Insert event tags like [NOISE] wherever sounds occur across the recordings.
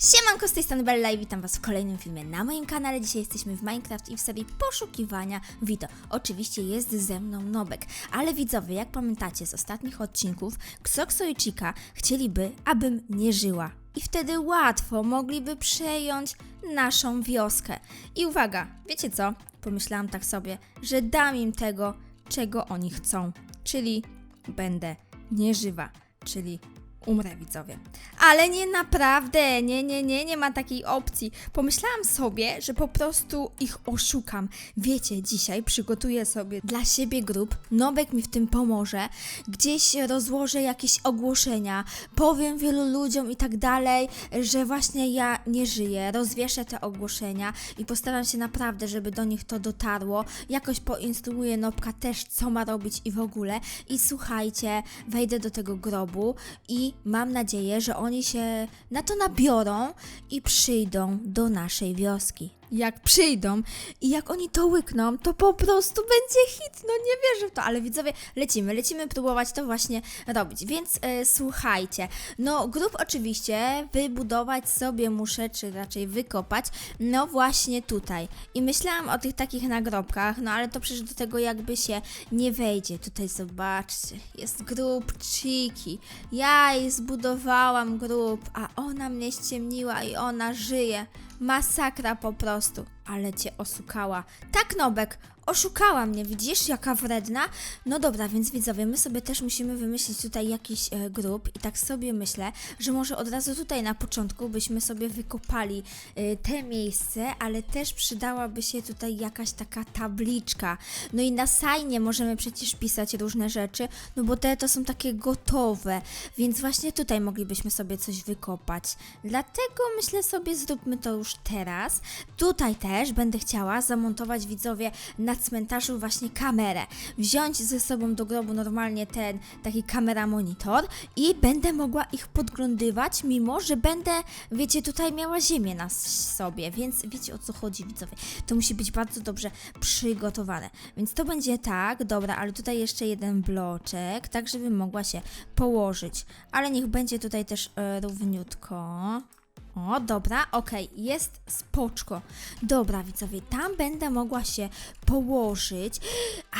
Siemanko, z tej strony Bella i witam Was w kolejnym filmie na moim kanale. Dzisiaj jesteśmy w Minecraft i w serii poszukiwania Vito. Oczywiście jest ze mną Nobek, ale widzowie, jak pamiętacie z ostatnich odcinków, Xoxo i Chica chcieliby, abym nie żyła. I wtedy łatwo mogliby przejąć naszą wioskę. I uwaga, wiecie co? Pomyślałam tak sobie, że dam im tego, czego oni chcą. Czyli będę nieżywa, czyli umrę widzowie. Ale nie naprawdę, nie, nie, nie, nie ma takiej opcji. Pomyślałam sobie, że po prostu ich oszukam. Wiecie, dzisiaj przygotuję sobie dla siebie grup, Nobek mi w tym pomoże, gdzieś rozłożę jakieś ogłoszenia, powiem wielu ludziom i tak dalej, że właśnie ja nie żyję, rozwieszę te ogłoszenia i postaram się naprawdę, żeby do nich to dotarło. Jakoś poinstruuję Nobka też, co ma robić i w ogóle. I słuchajcie, wejdę do tego grobu i mam nadzieję, że oni się na to nabiorą i przyjdą do naszej wioski. Jak przyjdą i jak oni to łykną, to po prostu będzie hit. No nie wierzę w to, ale widzowie, lecimy, lecimy próbować to właśnie robić. Więc e, słuchajcie, no grup oczywiście wybudować sobie muszę, czy raczej wykopać, no właśnie tutaj. I myślałam o tych takich nagrobkach, no ale to przecież do tego jakby się nie wejdzie. Tutaj zobaczcie, jest grup Chiki. Ja jej zbudowałam grup, a ona mnie ściemniła i ona żyje. Masakra po prostu. Ale cię oszukała. Tak, Nobek, oszukała mnie, widzisz, jaka wredna? No dobra, więc widzowie, my sobie też musimy wymyślić tutaj jakiś e, grup i tak sobie myślę, że może od razu tutaj na początku byśmy sobie wykopali e, te miejsce, ale też przydałaby się tutaj jakaś taka tabliczka. No i na sajnie możemy przecież pisać różne rzeczy, no bo te to są takie gotowe, więc właśnie tutaj moglibyśmy sobie coś wykopać. Dlatego myślę sobie, zróbmy to już teraz. Tutaj też będę chciała zamontować widzowie na cmentarzu właśnie kamerę. Wziąć ze sobą do grobu normalnie ten taki kamera monitor i będę mogła ich podglądywać, mimo że będę, wiecie, tutaj miała ziemię na sobie, więc wiecie o co chodzi widzowie. To musi być bardzo dobrze przygotowane. Więc to będzie tak, dobra, ale tutaj jeszcze jeden bloczek, tak żeby mogła się położyć. Ale niech będzie tutaj też e, równiutko. O, dobra, okej, jest spoczko. Dobra, widzowie, tam będę mogła się położyć,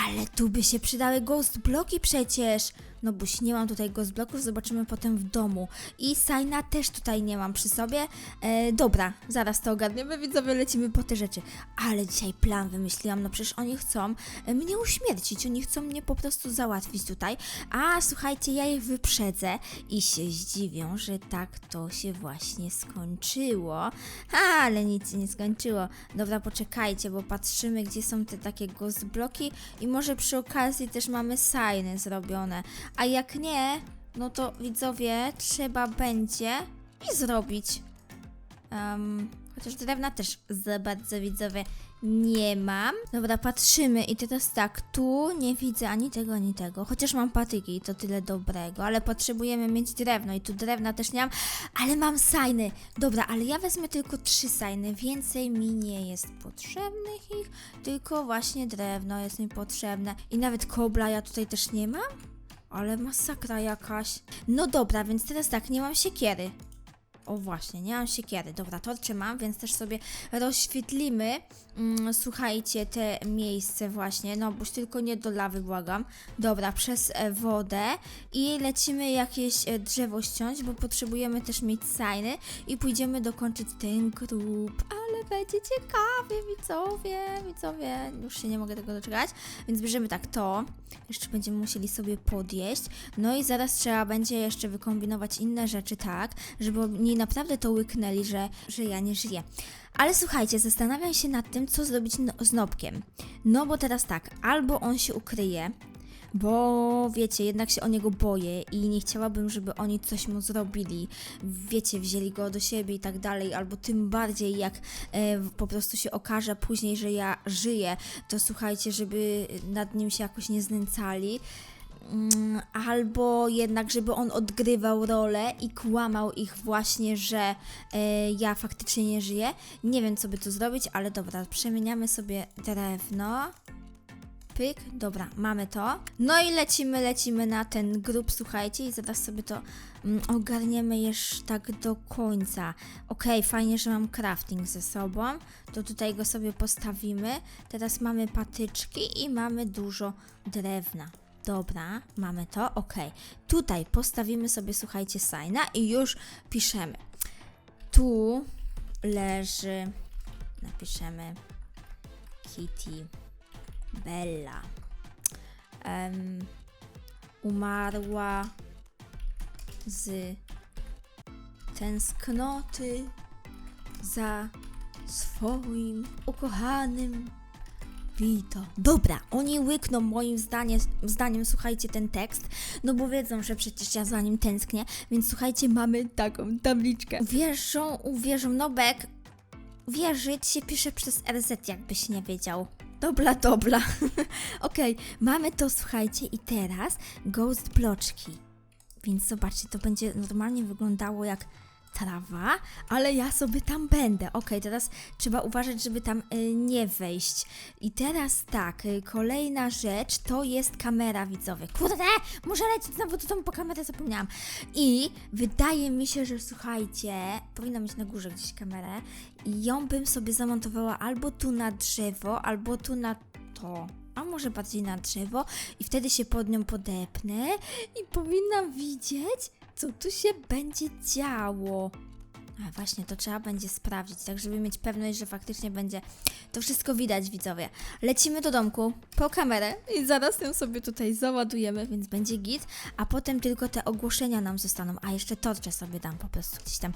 ale tu by się przydały ghost bloki przecież. No boś nie mam tutaj ghost bloków, zobaczymy potem w domu. I Sajna też tutaj nie mam przy sobie. E, dobra, zaraz to ogarniemy, widzowie, lecimy po te rzeczy. Ale dzisiaj plan wymyśliłam, no przecież oni chcą e, mnie uśmiercić, oni chcą mnie po prostu załatwić tutaj. A słuchajcie, ja ich wyprzedzę i się zdziwią, że tak to się właśnie skończyło. Ha, ale nic nie skończyło. Dobra, poczekajcie, bo patrzymy, gdzie są te takie ghost bloki i może przy okazji też mamy signy zrobione. A jak nie, no to widzowie, trzeba będzie i zrobić. Um, chociaż drewna też za bardzo widzowie nie mam. Dobra, patrzymy i teraz tak, tu nie widzę ani tego, ani tego. Chociaż mam patyki i to tyle dobrego, ale potrzebujemy mieć drewno i tu drewna też nie mam, ale mam sajny. Dobra, ale ja wezmę tylko trzy sajny, więcej mi nie jest potrzebnych ich, tylko właśnie drewno jest mi potrzebne. I nawet kobla ja tutaj też nie mam? Ale masakra jakaś. No dobra, więc teraz tak, nie mam siekiery. O właśnie, nie mam siekiery. Dobra, torcze mam, więc też sobie rozświetlimy, mm, słuchajcie, te miejsce właśnie, no boś tylko nie do lawy, błagam. Dobra, przez e, wodę i lecimy jakieś e, drzewo ściąć, bo potrzebujemy też mieć sajny i pójdziemy dokończyć ten grób. Ale będzie ciekawie, widzowie, widzowie, już się nie mogę tego doczekać, więc bierzemy tak to, jeszcze będziemy musieli sobie podjeść, no i zaraz trzeba będzie jeszcze wykombinować inne rzeczy tak, żeby oni naprawdę to łyknęli, że, że ja nie żyję. Ale słuchajcie, zastanawiam się nad tym, co zrobić no, z Nobkiem. No bo teraz tak, albo on się ukryje, bo wiecie, jednak się o niego boję i nie chciałabym, żeby oni coś mu zrobili. Wiecie, wzięli go do siebie i tak dalej, albo tym bardziej jak e, po prostu się okaże później, że ja żyję, to słuchajcie, żeby nad nim się jakoś nie znęcali. Mm, Albo jednak, żeby on odgrywał rolę i kłamał ich właśnie, że e, ja faktycznie nie żyję. Nie wiem, co by tu zrobić, ale dobra, przemieniamy sobie drewno. Pyk, dobra, mamy to. No i lecimy, lecimy na ten grób, słuchajcie, i zaraz sobie to mm, ogarniemy jeszcze tak do końca. Okej, fajnie, że mam crafting ze sobą, to tutaj go sobie postawimy. Teraz mamy patyczki i mamy dużo drewna. Dobra, mamy to, okej. Tutaj postawimy sobie, słuchajcie, signa i już piszemy. Tu leży, napiszemy Kitty Bella. Em, umarła z tęsknoty za swoim ukochanym Vito. Dobra, oni łykną moim zdanie, zdaniem, słuchajcie, ten tekst, no bo wiedzą, że przecież ja za nim tęsknię, więc słuchajcie, mamy taką tabliczkę. Wierzą, uwierzą, no bek, wierzyć się pisze przez RZ, jakbyś nie wiedział. Dobra, dobra. [LAUGHS] Okej, mamy to, słuchajcie, i teraz ghost bloczki. Więc zobaczcie, to będzie normalnie wyglądało jak trawa, ale ja sobie tam będę. Okej, teraz trzeba uważać, żeby tam y, nie wejść. I teraz tak, y, kolejna rzecz to jest kamera widzowie. Kurde, muszę lecieć znowu do domu po kamerę, zapomniałam. I wydaje mi się, że słuchajcie, powinna mieć na górze gdzieś kamerę i ją bym sobie zamontowała albo tu na drzewo, albo tu na to. A może bardziej na drzewo i wtedy się pod nią podepnę i powinnam widzieć, co tu się będzie działo. A właśnie, to trzeba będzie sprawdzić, tak żeby mieć pewność, że faktycznie będzie to wszystko widać, widzowie. Lecimy do domku po kamerę i zaraz ją sobie tutaj załadujemy, więc będzie git, a potem tylko te ogłoszenia nam zostaną, a jeszcze torcze sobie dam po prostu gdzieś tam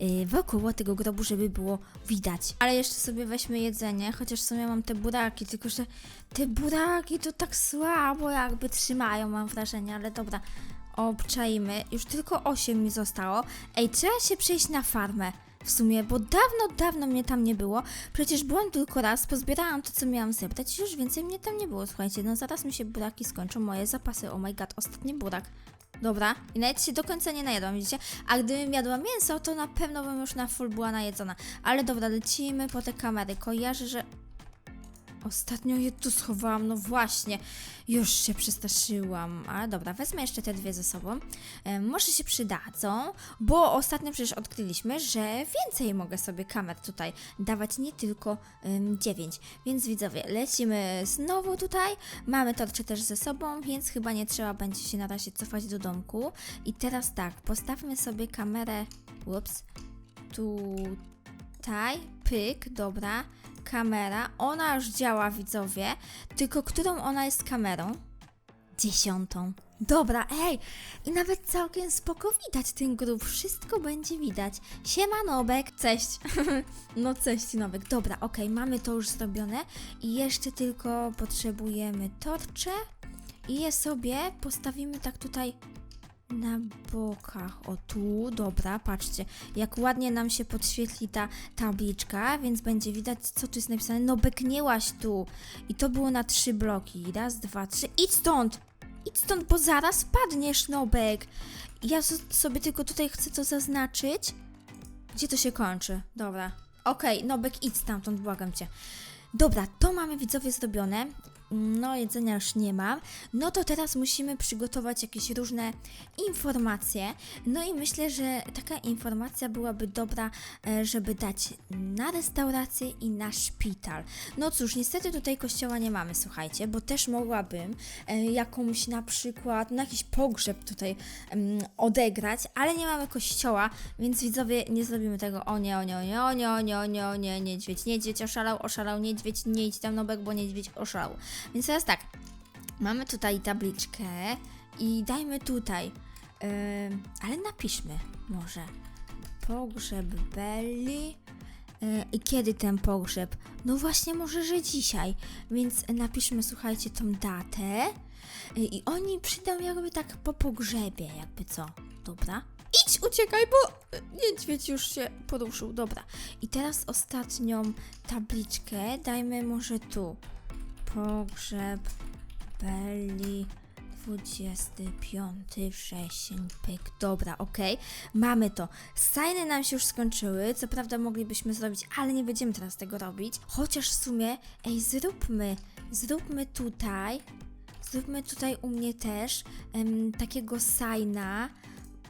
yy, wokoło tego grobu, żeby było widać. Ale jeszcze sobie weźmy jedzenie, chociaż w sumie mam te buraki, tylko że te buraki to tak słabo jakby trzymają, mam wrażenie, ale dobra. Obczajmy, już tylko 8 mi zostało. Ej, trzeba się przejść na farmę. W sumie, bo dawno, dawno mnie tam nie było. Przecież byłam tylko raz, pozbierałam to, co miałam zebrać i już więcej mnie tam nie było. Słuchajcie, no zaraz mi się buraki skończą, moje zapasy. Oh my god, ostatni burak. Dobra, i nawet się do końca nie najadłam, widzicie? A gdybym jadła mięso, to na pewno bym już na full była najedzona. Ale dobra, lecimy po te kamery. Kojarzę, że Ostatnio je tu schowałam, no właśnie. Już się przestraszyłam. Ale dobra, wezmę jeszcze te dwie ze sobą. E, może się przydadzą, bo ostatnio przecież odkryliśmy, że więcej mogę sobie kamer tutaj dawać, nie tylko ym, 9. Więc widzowie, lecimy znowu tutaj. Mamy torcze też ze sobą, więc chyba nie trzeba będzie się na razie cofać do domku. I teraz tak, postawmy sobie kamerę. Ups. Tutaj, pyk, dobra kamera. Ona już działa, widzowie. Tylko którą ona jest kamerą? Dziesiątą. Dobra, ej! I nawet całkiem spoko widać ten grób. Wszystko będzie widać. Siema Nobek, cześć. [LAUGHS] no cześć Nobek. Dobra, okej, mamy to już zrobione. I jeszcze tylko potrzebujemy torcze. I je sobie postawimy tak tutaj na bokach. O tu, dobra, patrzcie, jak ładnie nam się podświetli ta tabliczka, więc będzie widać, co tu jest napisane. No bekniełaś tu. I to było na trzy bloki. Raz, dwa, trzy. Idź stąd! Idź stąd, bo zaraz padniesz, Nobek. Ja so- sobie tylko tutaj chcę to zaznaczyć. Gdzie to się kończy? Dobra. Okej, Nobek, idź stamtąd, błagam cię. Dobra, to mamy widzowie zrobione. No, jedzenia już nie ma. No to teraz musimy przygotować jakieś różne informacje. No i myślę, że taka informacja byłaby dobra, e, żeby dać na restaurację i na szpital. No cóż, niestety tutaj kościoła nie mamy, słuchajcie, bo też mogłabym e, jakąś na przykład, no jakiś pogrzeb tutaj odegrać, ale nie mamy kościoła, więc widzowie nie zrobimy tego. O nie, o nie, o nie, o nie, o nie, o nie, o nie, niedźwiedź, niedźwiedź oszalał, oszalał, niedźwiedź, nie idź tam nobek, bo niedźwiedź oszalał. Więc teraz tak, mamy tutaj tabliczkę i dajmy tutaj, yy, ale napiszmy może pogrzeb Belli. Yy, I kiedy ten pogrzeb? No właśnie, może, że dzisiaj. Więc napiszmy, słuchajcie, tą datę. Yy, I oni przyjdą jakby tak po pogrzebie, jakby co. Dobra? Idź, uciekaj, bo yy, niedźwiedź już się poruszył. Dobra. I teraz ostatnią tabliczkę dajmy może tu pogrzeb Belli 25 wrzesień, pyk, dobra, okej, mamy to. Sajny nam się już skończyły, co prawda moglibyśmy zrobić, ale nie będziemy teraz tego robić. Chociaż w sumie, ej, zróbmy, zróbmy tutaj, zróbmy tutaj u mnie też em, takiego sajna.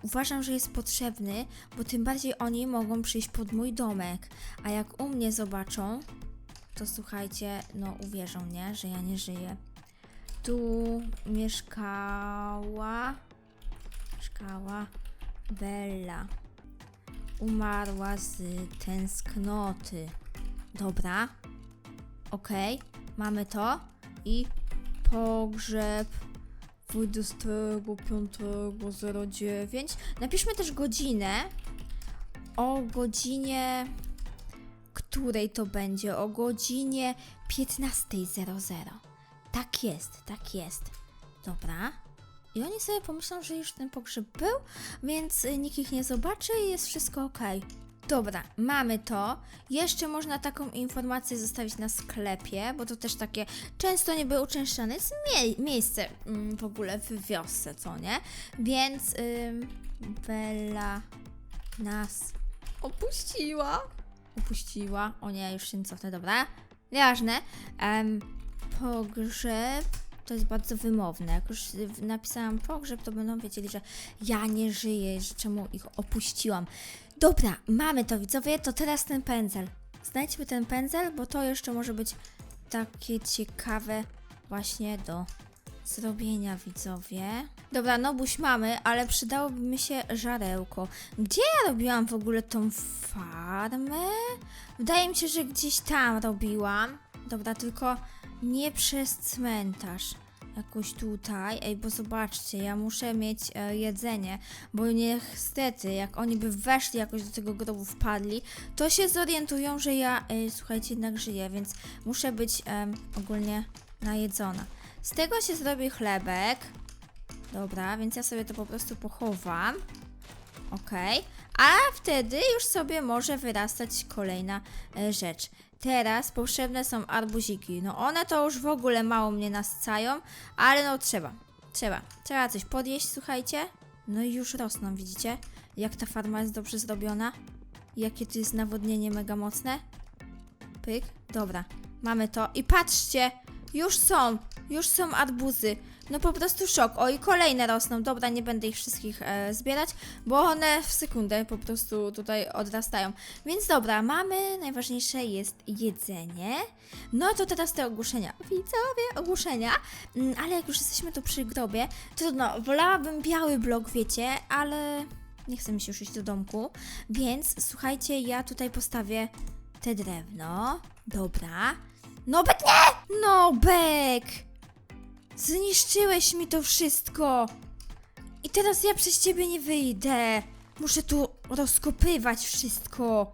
Uważam, że jest potrzebny, bo tym bardziej oni mogą przyjść pod mój domek. A jak u mnie zobaczą, to słuchajcie, no uwierzą, nie, że ja nie żyję. Tu mieszkała. Mieszkała Bella. Umarła z tęsknoty. Dobra. Okej, mamy to. I pogrzeb 25.09. Napiszmy też godzinę. O godzinie. Której to będzie? O godzinie 15.00. Tak jest, tak jest. Dobra. I oni sobie pomyślą, że już ten pogrzeb był, więc y, nikt ich nie zobaczy i jest wszystko ok. Dobra, mamy to. Jeszcze można taką informację zostawić na sklepie, bo to też takie często nie było uczęszczane. Jest mie- miejsce mm, w ogóle w wiosce, co nie? Więc ym, Bella nas opuściła. Opuściła. O nie, już się nie cofnę, dobra. Nieważne. Em, pogrzeb to jest bardzo wymowne. Jak już napisałam pogrzeb, to będą wiedzieli, że ja nie żyję, że czemu ich opuściłam. Dobra, mamy to widzowie, to teraz ten pędzel. Znajdźmy ten pędzel, bo to jeszcze może być takie ciekawe właśnie do zrobienia widzowie. Dobra, no buź mamy, ale przydałoby mi się żarełko. Gdzie ja robiłam w ogóle tą farmę? Wydaje mi się, że gdzieś tam robiłam. Dobra, tylko nie przez cmentarz. Jakoś tutaj. Ej, bo zobaczcie, ja muszę mieć e, jedzenie, bo niestety, jak oni by weszli jakoś do tego grobu, wpadli, to się zorientują, że ja, e, słuchajcie, jednak żyję, więc muszę być em, ogólnie najedzona. Z tego się zrobi chlebek. Dobra, więc ja sobie to po prostu pochowam. Okej. A wtedy już sobie może wyrastać kolejna e, rzecz. Teraz potrzebne są arbuziki. No one to już w ogóle mało mnie nascają, ale no trzeba. Trzeba. Trzeba coś podjeść, słuchajcie. No i już rosną, widzicie? Jak ta farma jest dobrze zrobiona. Jakie tu jest nawodnienie mega mocne. Pyk. Dobra. Mamy to. I patrzcie! Już są! Już są arbuzy. No po prostu szok. O i kolejne rosną. Dobra, nie będę ich wszystkich e, zbierać, bo one w sekundę po prostu tutaj odrastają. Więc dobra, mamy, najważniejsze jest jedzenie. No to teraz te ogłoszenia. Widzowie, ogłoszenia. Mm, ale jak już jesteśmy tu przy grobie, trudno, wolałabym biały blok, wiecie, ale nie chcę mi się już iść do domku. Więc słuchajcie, ja tutaj postawię te drewno. Dobra. Nobek nie! Nobek! Zniszczyłeś mi to wszystko! I teraz ja przez ciebie nie wyjdę. Muszę tu rozkopywać wszystko.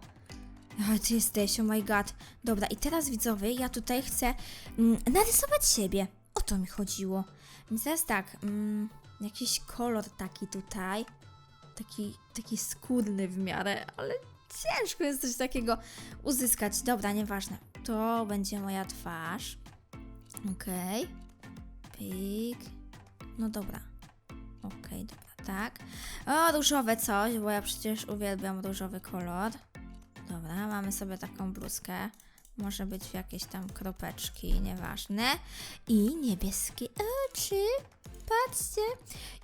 Ale ty jesteś, oh my god. Dobra, i teraz widzowie, ja tutaj chcę mm, narysować siebie. O to mi chodziło. Więc teraz tak, mm, jakiś kolor taki tutaj. Taki, taki skórny w miarę, ale ciężko jest coś takiego uzyskać. Dobra, nieważne. To będzie moja twarz. Okej. Pik. No dobra. Okej, dobra, tak. O, różowe coś, bo ja przecież uwielbiam różowy kolor. Dobra, mamy sobie taką bluzkę. Może być w jakieś tam kropeczki, nieważne. I niebieskie oczy. Patrzcie.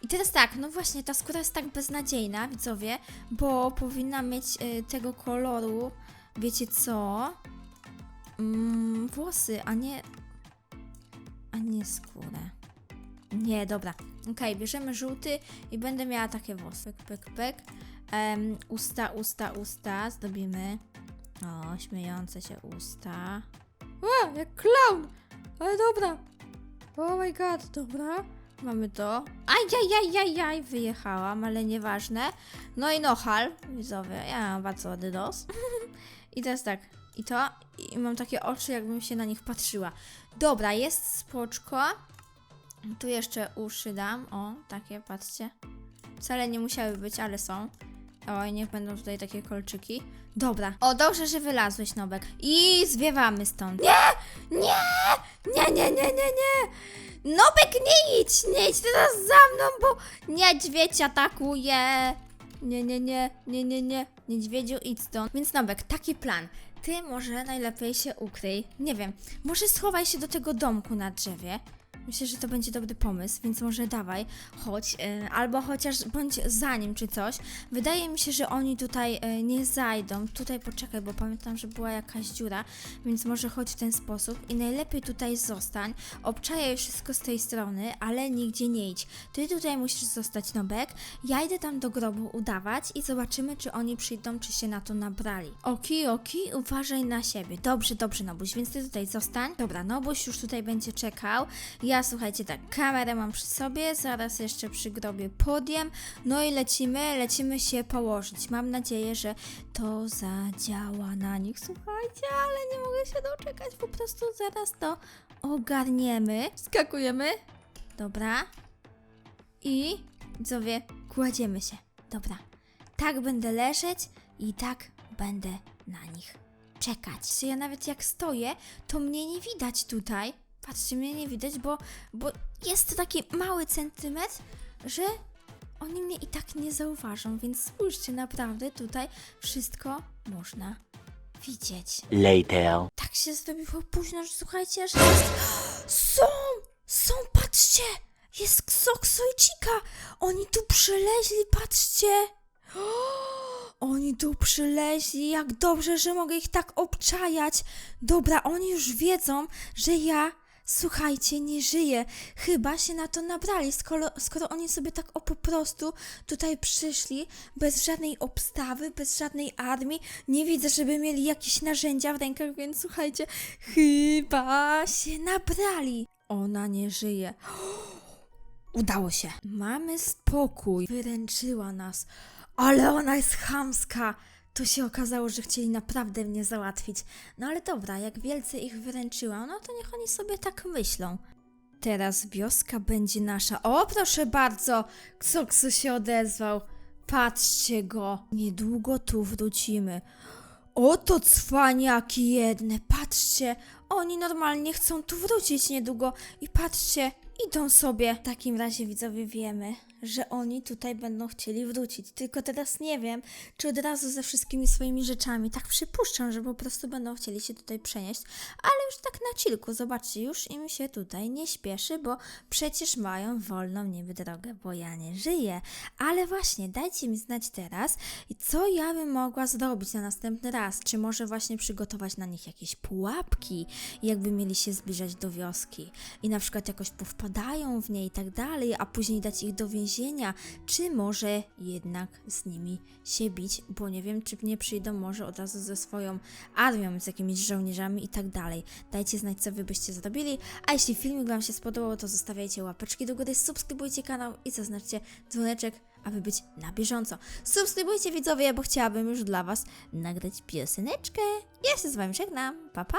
I teraz tak, no właśnie, ta skóra jest tak beznadziejna, widzowie, bo powinna mieć y, tego koloru, wiecie co? Mm, włosy, a nie a nie skórę. Nie, dobra. Okej, bierzemy żółty i będę miała takie włosy. Pyk, pyk, pyk. Em, usta, usta, usta. Zdobimy. O, śmiejące się usta. O, jak clown! Ale dobra. Oh my god, dobra. Mamy to. Ajajajajaj, wyjechałam, ale nieważne. No i nohal, widzowie, ja mam bardzo ładny nos. [LAUGHS] I teraz tak, i to, i mam takie oczy, jakbym się na nich patrzyła. Dobra, jest spoczko. Tu jeszcze uszy dam. O, takie, patrzcie. Wcale nie musiały być, ale są. Oj, niech będą tutaj takie kolczyki. Dobra. O, dobrze, że wylazłeś, Nobek. I zwiewamy stąd. Nie! Nie! Nie, nie, nie, nie, nie! Nobek, nie idź, nie idź teraz za mną, bo niedźwiedź atakuje. Nie, nie, nie, nie, nie, nie. Niedźwiedziu, idź stąd. Więc Nobek, taki plan. Ty może najlepiej się ukryj. Nie wiem, może schowaj się do tego domku na drzewie. Myślę, że to będzie dobry pomysł, więc może dawaj, chodź, e, albo chociaż bądź za nim czy coś. Wydaje mi się, że oni tutaj e, nie zajdą. Tutaj poczekaj, bo pamiętam, że była jakaś dziura, więc może chodź w ten sposób i najlepiej tutaj zostań. Obczajaj wszystko z tej strony, ale nigdzie nie idź. Ty tutaj musisz zostać Nobek. Ja idę tam do grobu udawać i zobaczymy, czy oni przyjdą, czy się na to nabrali. Oki, oki, uważaj na siebie. Dobrze, dobrze, Nobuś, więc ty tutaj zostań. Dobra, Nobuś już tutaj będzie czekał. Ja, słuchajcie, tak, kamerę mam przy sobie, zaraz jeszcze przy grobie podjem. No i lecimy, lecimy się położyć. Mam nadzieję, że to zadziała na nich. Słuchajcie, ale nie mogę się doczekać, po prostu zaraz to ogarniemy. Skakujemy. Dobra. I widzowie, kładziemy się. Dobra. Tak będę leżeć i tak będę na nich czekać. Ja nawet jak stoję, to mnie nie widać tutaj. Patrzcie, mnie nie widać, bo, bo jest to taki mały centymetr, że oni mnie i tak nie zauważą, więc spójrzcie, naprawdę tutaj wszystko można widzieć. Later. Tak się zrobiło późno, że słuchajcie, że jest... [GASPS] Są! Są, patrzcie! Jest Ksokso i Chica! Oni tu przyleźli, patrzcie! [GASPS] Oni tu przyleźli, jak dobrze, że mogę ich tak obczajać. Dobra, oni już wiedzą, że ja, słuchajcie, nie żyję. Chyba się na to nabrali, skoro, skoro oni sobie tak o po prostu tutaj przyszli, bez żadnej obstawy, bez żadnej armii. Nie widzę, żeby mieli jakieś narzędzia w rękach, więc słuchajcie, chyba się nabrali. Ona nie żyje. [GASPS] Udało się. Mamy spokój. Wyręczyła nas. Ale ona jest chamska. To się okazało, że chcieli naprawdę mnie załatwić. No ale dobra, jak wielce ich wyręczyłam, no to niech oni sobie tak myślą. Teraz wioska będzie nasza. O, proszę bardzo! Ksoksu się odezwał. Patrzcie go. Niedługo tu wrócimy. Oto cwaniaki jedne, patrzcie, oni normalnie chcą tu wrócić niedługo i patrzcie, idą sobie. W takim razie widzowie wiemy, że oni tutaj będą chcieli wrócić, tylko teraz nie wiem, czy od razu ze wszystkimi swoimi rzeczami, tak przypuszczam, że po prostu będą chcieli się tutaj przenieść, ale już tak na chillku, zobaczcie, już im się tutaj nie śpieszy, bo przecież mają wolną niby drogę, bo ja nie żyję. Ale właśnie, dajcie mi znać teraz, co ja bym mogła zrobić na następny raz. Czy może właśnie przygotować na nich jakieś pułapki, jakby mieli się zbliżać do wioski i na przykład jakoś powpadają w nie i tak dalej, a później dać ich do więzienia, czy może jednak z nimi się bić, bo nie wiem, czy nie przyjdą może od razu ze swoją armią, z jakimiś żołnierzami i tak dalej. Dajcie znać, co wy byście zrobili, a jeśli filmik wam się spodobał, to zostawiajcie łapeczki do góry, subskrybujcie kanał i zaznaczcie dzwoneczek, aby być na bieżąco. Subskrybujcie widzowie, bo chciałabym już dla was nagrać pioseneczkę. Ja się z wami żegnam. Pa pa!